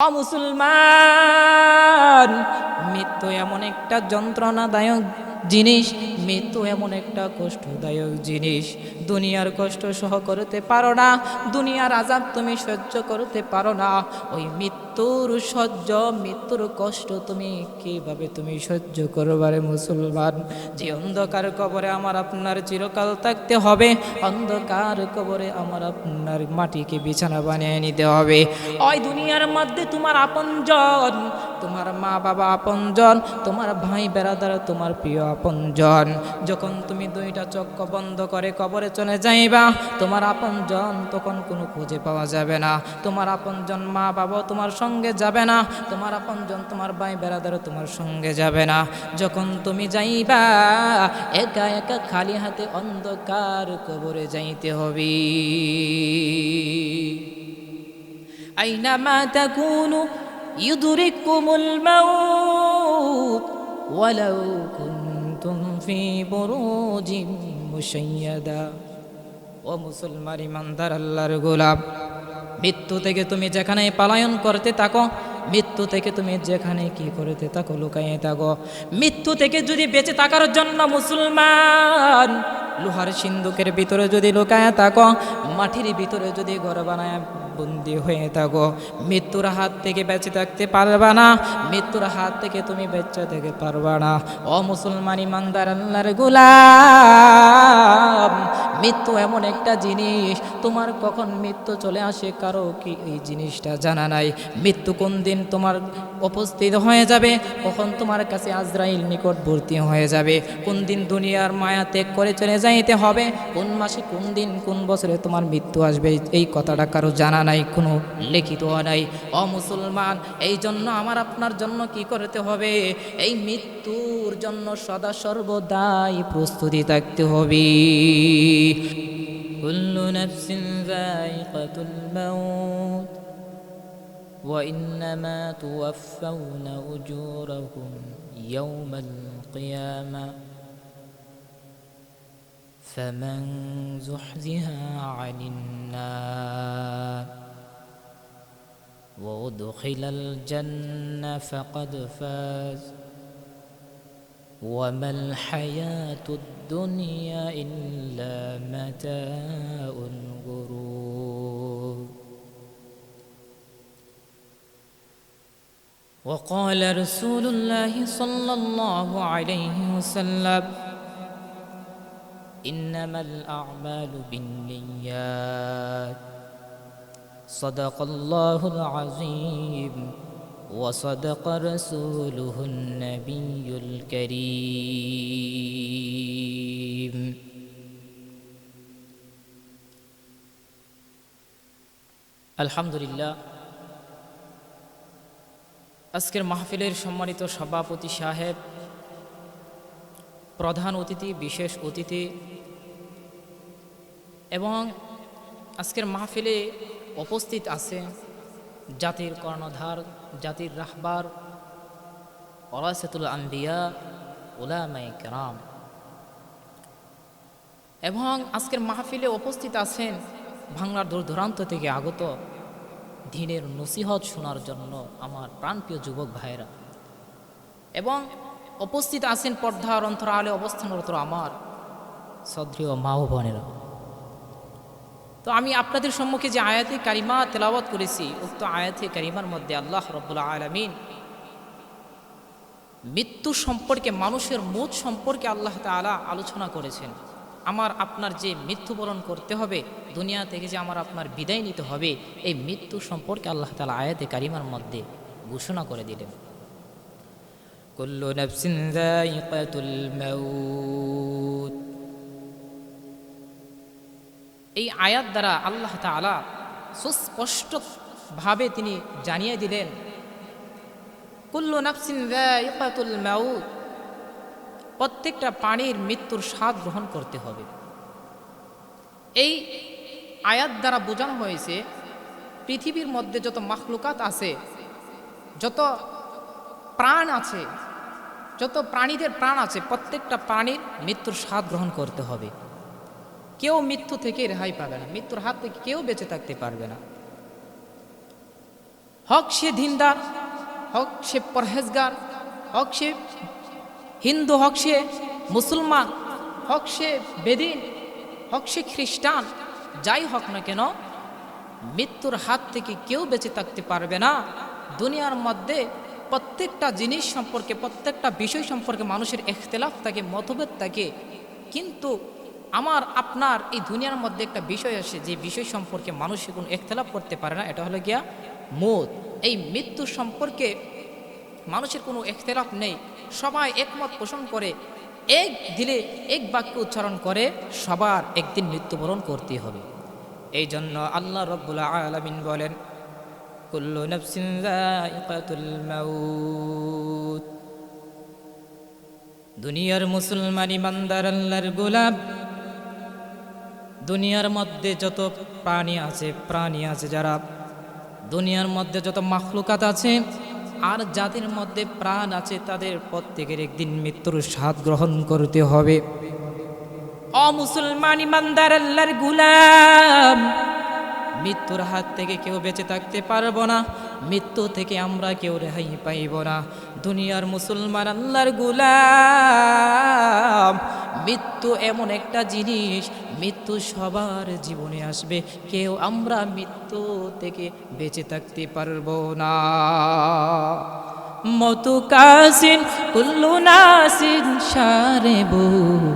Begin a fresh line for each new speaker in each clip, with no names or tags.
মুসলমান মৃত্যু এমন একটা যন্ত্রণাদায়ক জিনিস মৃত্যু এমন একটা কষ্টদায়ক জিনিস। দুনিয়ার কষ্ট সহ করতে পারো না, দুনিয়ার আজাব তুমি সহ্য করতে পারো না। ওই মৃত্যুর সহ্য, মৃত্যুর কষ্ট তুমি কীভাবে তুমি সহ্য করবারে মুসলমান? যে অন্ধকার কবরে আমার আপনার চিরকাল থাকতে হবে, অন্ধকার কবরে আমার আপনার মাটিকে বিছানা বানিয়ে নিতে হবে। ওই দুনিয়ার মধ্যে তোমার আপনজন, তোমার মা বাবা আপনজন, তোমার ভাই বেড়াদার তোমার প্রিয় আপনজন। যখন তুমি দুইটা চক্ষ বন্ধ করে কবরে চলে যাইবা তোমার আপনজন তখন কোনো খুঁজে পাওয়া যাবে না তোমার আপনজন মা বাবা তোমার সঙ্গে যাবে না তোমার আপনজন তোমার ভাই বেড়াদার তোমার সঙ্গে যাবে না যখন তুমি যাইবা একা একা খালি হাতে অন্ধকার কবরে যাইতে হবে أينما تكونوا يدرككم الموت ولو كنتم في بروج مشيدة ও মুসলমান ইমানদার আল্লাহর গোলাপ মৃত্যু থেকে তুমি যেখানে পালায়ন করতে থাকো মৃত্যু থেকে তুমি যেখানে কি করতে থাকো লুকাইয়ে থাকো মৃত্যু থেকে যদি বেঁচে থাকার জন্য মুসলমান লোহার সিন্ধুকের ভিতরে যদি লুকায় থাকো মাটির ভিতরে যদি ঘর বানায় বন্দি হয়ে থাকো। মৃত্যুর হাত থেকে বেঁচে থাকতে পারবা না, মৃত্যুর হাত থেকে তুমি বেঁচে থেকে পারবা না। ও মুসলমান ইমানদার, আল্লাহর গোলাম, মৃত্যু এমন একটা জিনিস, তোমার কখন মৃত্যু চলে আসে কারও কি এই জিনিসটা জানা নাই। মৃত্যু কোন দিন তোমার উপস্থিত হয়ে যাবে, কখন তোমার কাছে আজরাইল নিকটবর্তী হয়ে যাবে। কোন দিন দুনিয়ার মায়া ত্যাগ করে চলে যাইতে হবে, কোন মাসে কোন দিন কোন বছরে তোমার মৃত্যু আসবে, এই কথাটা কারও জানা নাই কোনো লিখিত নাই অ মুসলমান এই জন্য আমার আপনার জন্য কি করতে হবে এই মৃত্যুর জন্য সদা সর্বদাই প্রস্তুতি থাকতে হবে কুল্লু নাফসিন যায়িকাতুল মাউত وإنما توفون أجوركم يوم القيامة فمن زحزها عن النار وأدخل الجنة فقد فاز وما الحياة الدنيا إلا متاع الغرور. وقال رسول الله صلى الله عليه وسلم إنما الأعمال بالنيات صدق الله العظيم وصدق رسوله النبي الكريم الحمد لله আজকের মাহফিলের সম্মানিত সভাপতি সাহেব প্রধান অতিথি, বিশেষ অতিথি এবং আজকের মাহফিলে উপস্থিত আছে জাতির কর্ণধার, জাতির রাহবার ওরাসেতুল আম্বিয়া উলামাই কেরাম। এবং আজকের মাহফিলে উপস্থিত আছেন বাংলার দূর দূরান্ত থেকে আগত দিনের নসিহত শোনার জন্য আমার প্রাণপ্রিয় যুবক ভাইরা এবং উপস্থিত আছেন পর্দার অন্তরালে অবস্থানরত আমার সদ্রীয় মা ও বোনেরা। তো আমি আপনাদের সম্মুখে যে আয়াতে কারিমা তেলাওয়াত করেছি, উক্ত আয়াতে কারিমার মধ্যে আল্লাহ রব্বুল আলমিন মৃত্যু সম্পর্কে, মানুষের মত সম্পর্কে আল্লাহ তালা আলোচনা করেছেন। আমার আপনার যে মৃত্যুবরণ করতে হবে, দুনিয়া থেকে যে আমার আপনার বিদায় নিতে হবে, এই মৃত্যু সম্পর্কে আল্লাহ তালা আয়াতে কারিমার মধ্যে ঘোষণা করে দিলেন। কুল্লু নাফসিন যায়িকাতুল মাউত এই আয়াত দ্বারা আল্লাহ তালা সুস্পষ্টভাবে তিনি জানিয়ে দিলেন, কুল্লু নাফসিন যায়িকাতুল মাউত, প্রত্যেকটা প্রাণীর মৃত্যুর স্বাদ গ্রহণ করতে হবে। এই আয়াত দ্বারা বোঝানো হয়েছে, পৃথিবীর মধ্যে যত মাখলুকাত আছে, যত প্রাণ আছে যত প্রাণীদের প্রাণ আছে, প্রত্যেকটা প্রাণীর মৃত্যুর স্বাদ গ্রহণ করতে হবে। কেউ মৃত্যু থেকে রেহাই পাবে না, মৃত্যুর হাত থেকে কেউ বেঁচে থাকতে পারবে না। হক সে দিনদার, হক সে পরহেজগার, হক সে হিন্দু, হক সে মুসলমান, হক সে বেদিন, হক সে খ্রিস্টান, যাই হোক না কেন, মৃত্যুর হাত থেকে কেউ বেঁচে থাকতে পারবে না। দুনিয়ার মধ্যে প্রত্যেকটা জিনিস সম্পর্কে, প্রত্যেকটা বিষয় সম্পর্কে মানুষের এখতলাফ থাকে, মতভেদ থাকে। কিন্তু আমার, আপনার এই দুনিয়ার মধ্যে একটা বিষয় আসে যে বিষয় সম্পর্কে মানুষ কোনো এখতলাফ করতে পারে না, এটা হলো গিয়া মত। এই মৃত্যু সম্পর্কে মানুষের কোনো এখতলাফ নেই। সবাই একমত পোষণ করে, এক দিলে এক বাক্য উচ্চারণ করে, সবার একদিন মৃত্যুবরণ করতে হবে। এই জন্য আল্লাহ রব্বুল আলমিন বলেন কুল্লু নফসিন যায়িকাতুল মাউত দুনিয়ার মুসলমান ইমানদার আল্লাহর গোলাপ, দুনিয়ার মধ্যে যত প্রাণী আছে প্রাণী আছে যারা, দুনিয়ার মধ্যে যত মাখলুকাত আছে, আর যাদের মধ্যে প্রাণ আছে, তাদের প্রত্যেকের একদিন মৃত্যুর স্বাদ গ্রহণ করতে হবে। অমুসলমান ইমানদার আল্লাহর গুলাম মৃত্যুর হাত থেকে কেউ বেঁচে থাকতে পারব না। মৃত্যু থেকে আমরা কেউ রেহাই পাইব না। দুনিয়ার মুসলমান আল্লাহর গুলাম। মৃত্যু এমন একটা জিনিস, মৃত্যু সবার জীবনে আসবে। কেউ আমরা মৃত্যু থেকে বেঁচে থাকতে পারব না। মতু কাসিন কুল্লু নাসিন, সারেবু।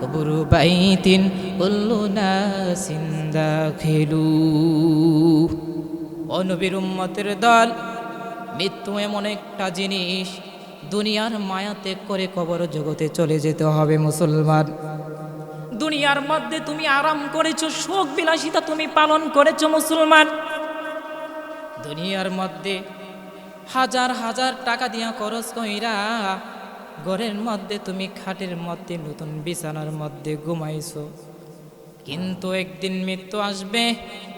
কবরু বাইতিন কুল্লু নাসিন দাখিলু। অনবীর উম্মতের দল, মৃত্যু এমন একটা জিনিস, দুনিয়ার মায়া ত্যাগ করে কবর জগতে চলে যেতে হবে মুসলমান। দুনিয়ার মধ্যে তুমি আরাম করেছ শোক বিলাসিতা তুমি পালন করেছ মুসলমান। দুনিয়ার মধ্যে হাজার হাজার টাকা দিয়া খরচ কইরা ঘরের মধ্যে তুমি খাটের মধ্যে নতুন বিছানার মধ্যে ঘুমাইছো। কিন্তু একদিন মৃত্যু আসবে,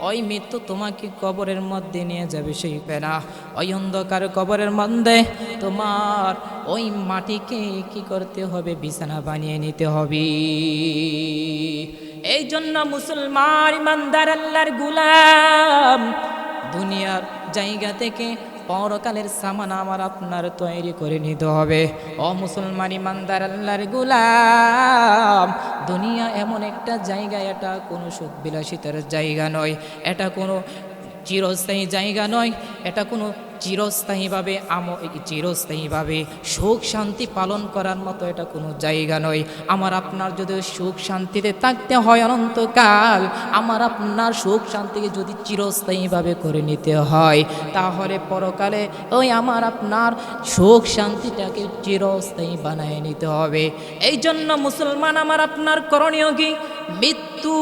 ওই মৃত্যু তোমাকে কবরের মধ্যে নিয়ে যাবে সেই পেনা ওই অন্ধকার কবরের মধ্যে তোমার ওই মাটিকে কি করতে হবে, বিছানা বানিয়ে নিতে হবে। এই জন্য মুসলমান ইমানদার আল্লাহর গুলাম দুনিয়ার জায়গা থেকে পরকালের সামান আমার আপনার তৈরি করে নিতে হবে। অ মুসলমান ইমানদার আল্লাহর গুলাম, দুনিয়া এমন একটা জায়গা, এটা কোনো সুখ বিলাসিতার জায়গা নয়। এটা কোনো চিরস্থায়ী জায়গা নয়, এটা কোনো চিরস্থায়ীভাবে আম চিরস্থায়ীভাবে সুখ শান্তি পালন করার মতো এটা কোনো জায়গা নয়। আমার আপনার যদি সুখ শান্তিতে থাকতে হয় অনন্তকাল, আমার আপনার সুখ শান্তিকে যদি চিরস্থায়ীভাবে করে নিতে হয়, তাহলে পরকালে ওই আমার আপনার সুখ শান্তিটাকে চিরস্থায়ী বানায় নিতে হবে। এই জন্য মুসলমান, আমার আপনার করণীয় কি? মৃত্যু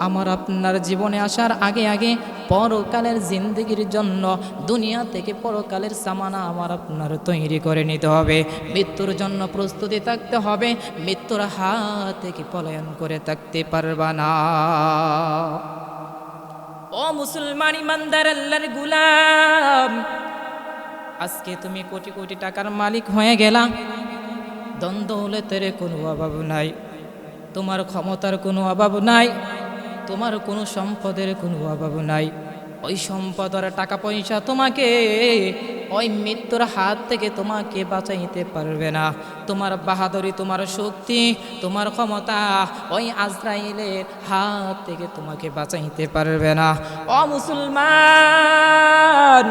আমার আপনার জীবনে আসার আগে আগে পরকালের জিন্দগির জন্য দুনিয়া থেকে পরকালের সামানা আমার আপনার তৈরি করে নিতে হবে। মৃত্যুর জন্য প্রস্তুতি থাকতে হবে। মৃত্যুর হাত থেকে পলায়ন করে থাকতে পারবা না। ও মুসলমান ইমানদার আল্লাহর গুলাম, আজকে তুমি কোটি কোটি টাকার মালিক হয়ে গেলা। দ্বন্দ্ব হলে তেরে কোনো অভাব নাই। তোমার ক্ষমতার কোনো অভাব নাই। তোমার কোনো সম্পদের কোনো অভাব নাই। ওই সম্পদ আর টাকা পয়সা তোমাকে, ওই মৃত্যুর হাত থেকে তোমাকে বাঁচাইতে পারবে না। তোমার বাহাদুরি, তোমার শক্তি, তোমার ক্ষমতা, ওই আজরাইলের হাত থেকে তোমাকে বাঁচাইতে পারবে না। ও মুসলমান,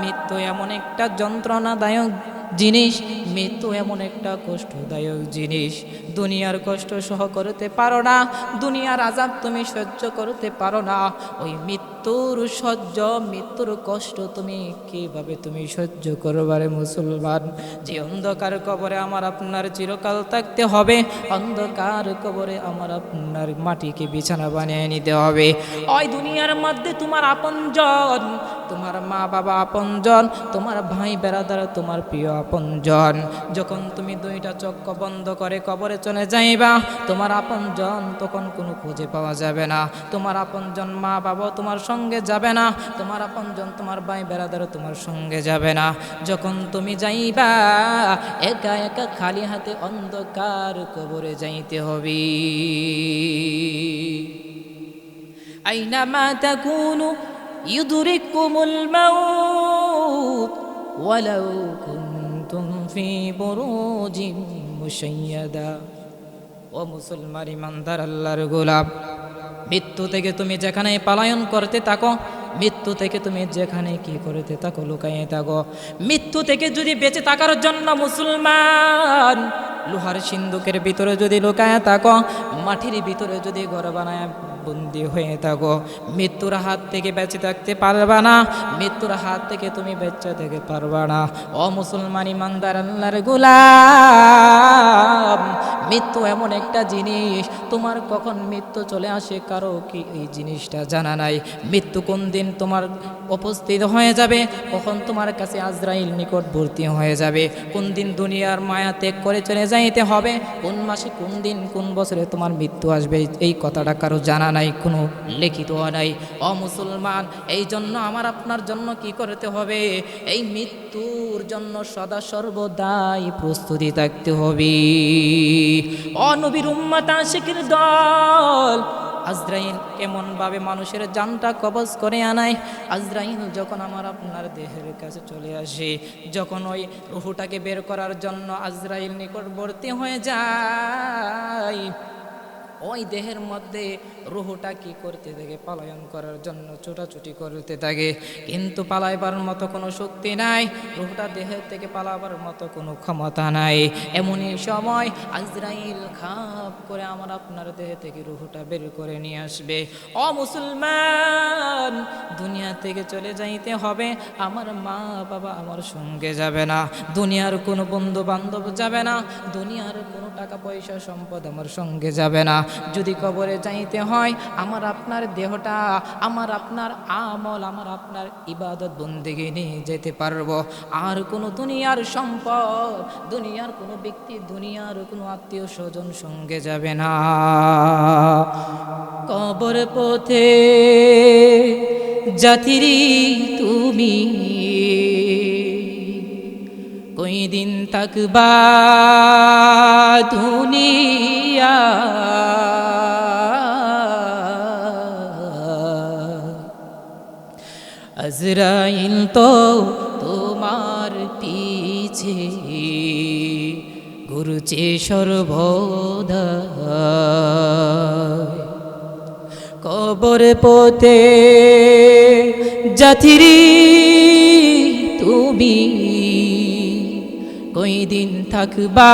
মৃত্যু এমন একটা যন্ত্রণাদায়ক জিনিস, মৃত্যু এমন একটা কষ্টদায়ক জিনিস। দুনিয়ার কষ্ট সহ করতে পারো না, দুনিয়ার আজাব তুমি সহ্য করতে পারো না। ওই মৃত্যুর সহ্য, মৃত্যুর কষ্ট তুমি কীভাবে তুমি সহ্য করবারে মুসলমান? যে অন্ধকার কবরে আমার আপনার চিরকাল থাকতে হবে, অন্ধকার কবরে আমার আপনার মাটিকে বিছানা বানিয়ে নিতে হবে। ওই দুনিয়ার মধ্যে তোমার আপনজন তোমার মা বাবা আপনজন, তোমার ভাই বেড়াদার তোমার প্রিয় আপনজন। যখন তুমি দুইটা চক্ষ বন্ধ করে কবরে চলে যাইবা, তোমার আপনজন তখন কোনো খুঁজে পাওয়া যাবে না। তোমার আপনজন মা বাবা তোমার সঙ্গে যাবে না, তোমার আপনজন তোমার ভাই বেড়াদার তোমার সঙ্গে যাবে না। যখন তুমি যাইবা, একা একা খালি হাতে অন্ধকার কবরে যাইতে হবে। আইনামা তাকুনু ইউদুরিকুমুল মাউত ওয়ালাউ কুনতুম ফি বুরুজিন মুশাইয়াদা। ও মুসলমান ইমানদার, আল্লাহর গোলাপ, মৃত্যু থেকে তুমি যেখানে পালায়ন করতে থাকো, মৃত্যু থেকে তুমি যেখানে কি করতে থাকো লুকাইয়ে থাকো। মৃত্যু থেকে যদি বেঁচে থাকার জন্য মুসলমান, লোহার সিন্ধুকের ভিতরে যদি লুকায় থাকো, মাটির ভিতরে যদি ঘর বানায় বন্দি হয়ে থাকো। মৃত্যুর হাত থেকে বেঁচে থাকতে পারবা না, মৃত্যুর হাত থেকে তুমি বেঁচে থেকে পারবা না। ও মুসলমান ইমানদার, আল্লাহর গোলাম। মৃত্যু এমন একটা জিনিস। তোমার কখন মৃত্যু চলে আসে কারও কি এই জিনিসটা জানা নাই। মৃত্যু কোন দিন তোমার উপস্থিত হয়ে যাবে? কখন তোমার কাছে আজরাইল নিকটবর্তী হয়ে যাবে? কোন দিন দুনিয়ার মায়া ত্যাগ করে চলে যাইতে হবে? কোন মাসে কোন দিন কোন বছরে তোমার মৃত্যু আসবে? এই কথাটা কারও জানা নাই, কোনো লিখিত নাই। অ মুসলমান, এই জন্য আমার আপনার জন্য কি করতে হবে? এই মৃত্যুর জন্য সদা সর্বদাই প্রস্তুতি থাকতে হবে। অনবীর উম্মাতা আশিকের দল। আজরাইল কেমনভাবে মানুষের জানটা কবজ করে আনায়? আজরাইল যখন আমার আপনার দেহের কাছে চলে আসে, যখন ওই রুহুটাকে বের করার জন্য আজরাইল নিকটবর্তী হয়ে যায় ওই দেহের মধ্যে রুহুটা কি করতে থাকে? পালায়ন করার জন্য ছোটাছুটি করতে থাকে। কিন্তু পালাইবার মতো কোনো শক্তি নাই। রুহুটা দেহের থেকে পালাবার মতো কোনো ক্ষমতা নাই। এমনই সময় আজরাইল খাপ করে আমার আপনার দেহ থেকে রুহুটা বের করে নিয়ে আসবে। অ মুসলমান! থেকে চলে যাইতে হবে। আমার মা বাবা আমার সঙ্গে যাবে না। দুনিয়ার কোনো বন্ধু বান্ধব যাবে না। দুনিয়ার কোনো টাকা পয়সা সম্পদ আমার সঙ্গে যাবে না। যদি কবরে যাইতে হয়, আমার আপনার দেহটা, আমার আপনার আমল, আমার আপনার ইবাদত বন্দিকে নিয়ে যেতে পারব। আর কোনো দুনিয়ার সম্পদ, দুনিয়ার কোনো ব্যক্তি, দুনিয়ার কোনো আত্মীয় স্বজন সঙ্গে যাবে না। কবর পথে জাতিরি তুমি। কই দিন তাকবা দুনিয়া? আজরাইল তো তোমার পিছে গুরুচে সর্বদা। কবর পথে। জাতিরি তুমি কই দিন থাকবা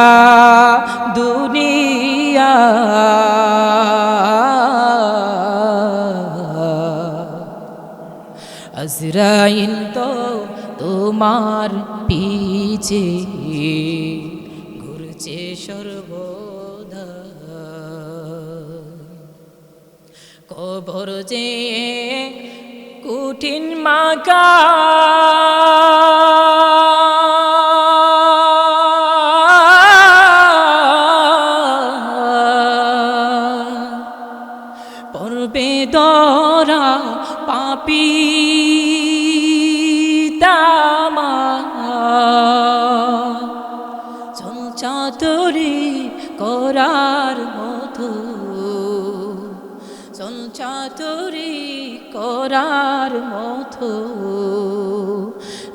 দুনিয়া? আজরাইল তো তোমার পিছে। কবর যে কঠিন মাকা। পর্বে দরা পাপি।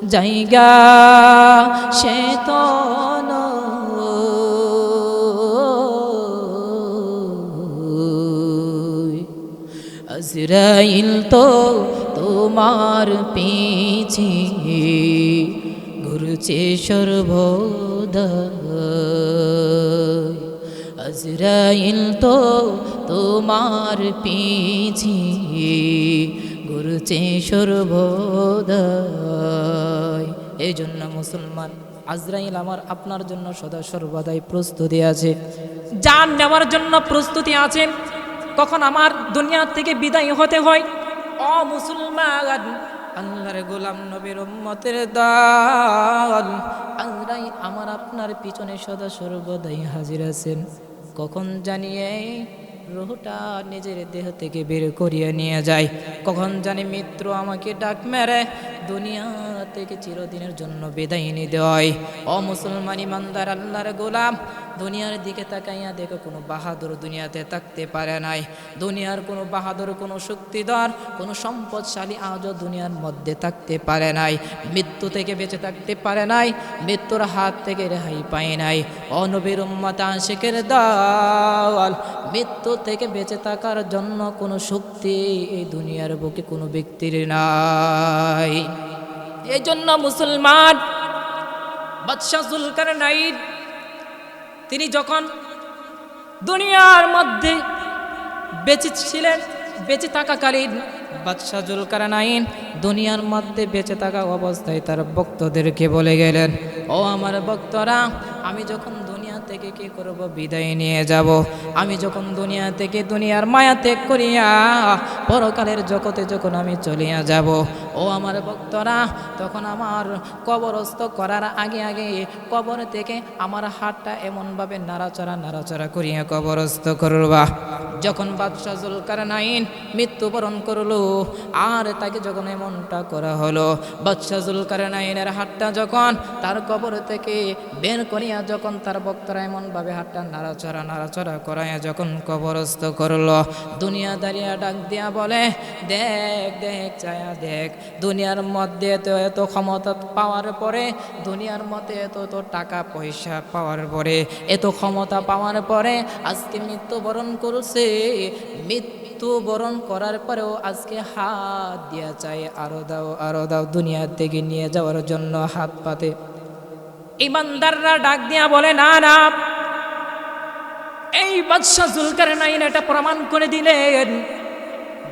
জায়গা সে তো। আজরাইল তো তোমার পিছি ঘুরছে সর্বদা আজরাইল তো তোমার পিছি ঘুরছে সর্বদা এই জন্য মুসলমান, আজরাইল আমার আপনার জন্য সদা সর্বদাই প্রস্তুতি আছে। জান নেওয়ার জন্য প্রস্তুতি আছে। কখন আমার দুনিয়া থেকে বিদায় হতে হয়। অ মুসলমান, আল্লাহর গোলাম নবীর উম্মতের দল। আল্লাহ আমার আপনার পিছনে সদা সর্বদাই হাজির আছেন। কখন জানিয়ে রুহটা নিজের দেহ থেকে বের করিয়ে নিয়ে যায়। কখন জানি মিত্র আমাকে ডাক মেরে দুনিয়া থেকে চিরদিনের জন্য বিদায় দেয় ও মুসলমান ইমানদার, আল্লাহর গোলাম, দুনিয়ার দিকে তাকাইয়া দেখো, কোনো বাহাদুর দুনিয়াতে থাকতে পারে নাই। দুনিয়ার কোনো বাহাদুর, কোনো শক্তিধর, কোনো সম্পদশালী আজও দুনিয়ার মধ্যে থাকতে পারে নাই। মৃত্যু থেকে বেঁচে থাকতে পারে নাই, মৃত্যুর হাত থেকে রেহাই পায় নাই। অনবীর আশিকের দল মৃত্যু থেকে বেঁচে থাকার জন্য কোনো শক্তি এই দুনিয়ার বুকে কোনো ব্যক্তির নাই। এই জন্য মুসলমান বাদশাহ জুলকার নাইদ তিনি যখন দুনিয়ার মধ্যে বেঁচে ছিলেন, বেঁচে থাকাকালীন বাদশাহ জুলকার নাইন দুনিয়ার মধ্যে বেঁচে থাকা অবস্থায় তার ভক্তদেরকে বলে গেলেন, ও আমার ভক্তরা, আমি যখন থেকে কি করব? বিদায় নিয়ে যাব। আমি যখন দুনিয়া থেকে দুনিয়ার মায়া ত্যাগ করিয়া পরকালের জগতে যখন আমি চলিয়া যাব, ও আমার ভক্তরা, তখন আমার কবরস্থ করার আগে আগে কবর থেকে আমার হাতটা এমনভাবে নাড়াচড়া নাড়াচড়া করিয়া কবরস্থ করবা। যখন বাদশাহ জুলকার নাইন মৃত্যুবরণ করল, আর তাকে যখন এমনটা করা হলো, বাদশাহ জুলকার নাইনের হাতটা যখন তার কবর থেকে বের করিয়া যখন তার ভক্তরা এমনভাবে হাতটা নাড়াচড়া নাড়াচড়া করাইয়া যখন কবরস্থ করল, দুনিয়া দাঁড়িয়ে ডাক দিয়া বলে, দেখ দেখ চায়া দেখ, দুনিয়ার মধ্যে তো এত ক্ষমতা পাওয়ার পরে, দুনিয়ার মধ্যে এত এত টাকা পয়সা পাওয়ার পরে, এত ক্ষমতা পাওয়ার পরে আজকে মৃত্যুবরণ করছে। মৃত্যু মৃত্যুবরণ করার পরেও আজকে হাত দিয়া চাই, আরও দাও আরও দাও দুনিয়ার থেকে নিয়ে যাওয়ার জন্য হাত পাতে। ইমানদাররা ডাক দিয়া বলে, না না। এই বাদশাহ জুলকার নাইন এটা প্রমাণ করে দিলেন,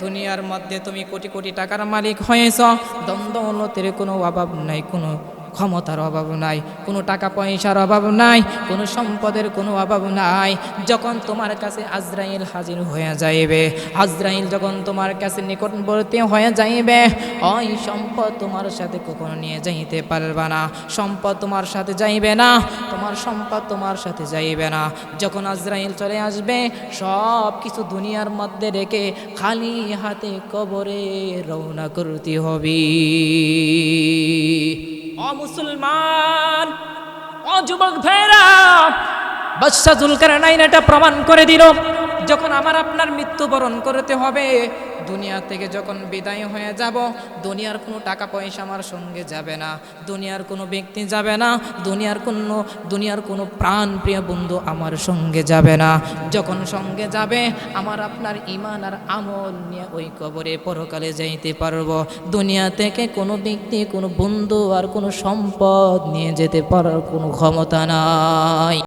দুনিয়ার মধ্যে তুমি কোটি কোটি টাকার মালিক হয়েছ, দ্বন্দ্ব, উন্নতির কোনো অভাব নাই, কোনো ক্ষমতার অভাব নাই, কোনো টাকা পয়সার অভাব নাই, কোনো সম্পদের কোনো অভাব নাই। যখন তোমার কাছে আজরাইল হাজির হয়ে যাইবে, আজরাইল যখন তোমার কাছে নিকটবর্তী হয়ে যাইবে, ওই সম্পদ তোমার সাথে কখনো নিয়ে যাইতে পারবে না। সম্পদ তোমার সাথে যাইবে না, তোমার সম্পদ তোমার সাথে যাইবে না। যখন আজরাইল চলে আসবে সব কিছু দুনিয়ার মধ্যে রেখে খালি হাতে কবরে রওনা করতে হবে। অমুসলমান অযুবক ভেরা বাদশাহ জুলকার নাইন এটা প্রমাণ করে দিল। যখন আমার আপনার মৃত্যুবরণ করতে হবে, দুনিয়া থেকে যখন বিদায় হয়ে যাব, দুনিয়ার কোনো টাকা পয়সা আমার সঙ্গে যাবে না, দুনিয়ার কোনো ব্যক্তি যাবে না, দুনিয়ার কোনো দুনিয়ার কোনো প্রাণ প্রিয় বন্ধু আমার সঙ্গে যাবে না। যখন সঙ্গে যাবে, আমার আপনার ইমান আর আমল নিয়ে ওই কবরে পরকালে যাইতে পারব। দুনিয়া থেকে কোনো ব্যক্তি, কোনো বন্ধু আর কোনো সম্পদ নিয়ে যেতে পারার কোনো ক্ষমতা নাই।